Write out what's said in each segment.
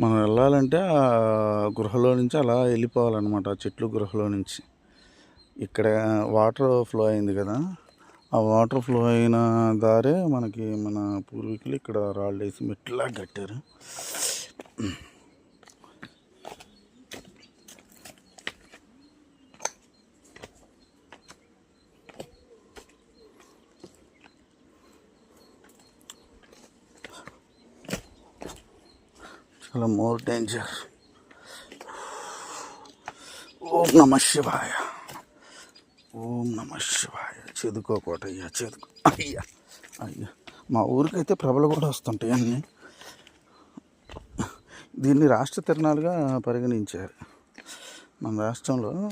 మనం వెళ్ళాలంటే ఆ గృహలో నుంచి అలా వెళ్ళిపోవాలన్నమాట ఆ చెట్లు గృహలో నుంచి. ఇక్కడ వాటర్ ఫ్లో అయింది కదా ఆ వాటర్ ఫ్లో అయిన దారే మనకి మన పూర్వీకులు ఇక్కడ రాళ్ళు వేసి మెట్లా కట్టారు. చాలా మోర్ డేంజర్. ఓం నమ శివాయ. ఓం నమ శివాయ. చదువుకోకోట అయ్యా చదువుకో అయ్యా అయ్యా. మా ఊరికైతే ప్రభలు కూడా వస్తుంటాయి అన్నీ. దీన్ని రాష్ట్ర తిరణాలుగా పరిగణించారు. మన రాష్ట్రంలో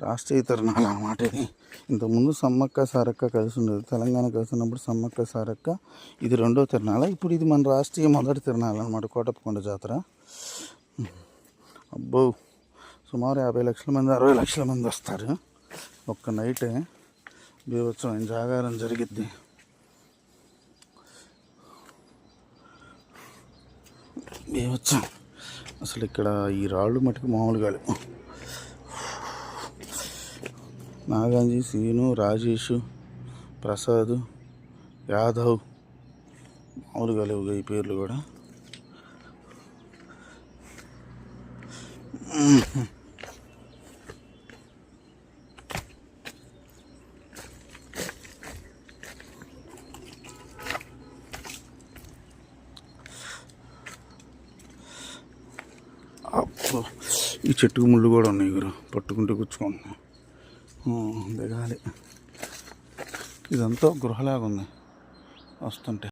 రాష్ట్రీయ తరుణాలు అన్నమాట ఇది ఇంతకుముందు సమ్మక్క సారక్క కలిసి ఉండేది. తెలంగాణ కలిసి ఉన్నప్పుడు సమ్మక్క సారక్క ఇది రెండో తిరణాల ఇప్పుడు ఇది మన రాష్ట్రీయ మొదటి తిరణాలు అనమాట కోటప్పకొండ జాతర. అబ్బో సుమారు యాభై లక్షల మంది అరవై లక్షల మంది వస్తారు. ఒక్క నైటే బీభత్సమైన జాగారం జరిగిద్ది. బీభత్సం. అసలు ఇక్కడ ఈ రాళ్ళు మటుకు మామూలుగా నాగాంజీ సీను రాజేష్ ప్రసాద్ యాదవ్ మామూలుగా లేవు ఈ పేర్లు కూడా. ఈ చెట్టుకు ముళ్ళు కూడా ఉన్నాయి గురు. పట్టుకుంటే గుచ్చుకుంటున్నాయి. దిగాలి. ఇదంతా గృహలాగా ఉంది వస్తుంటే.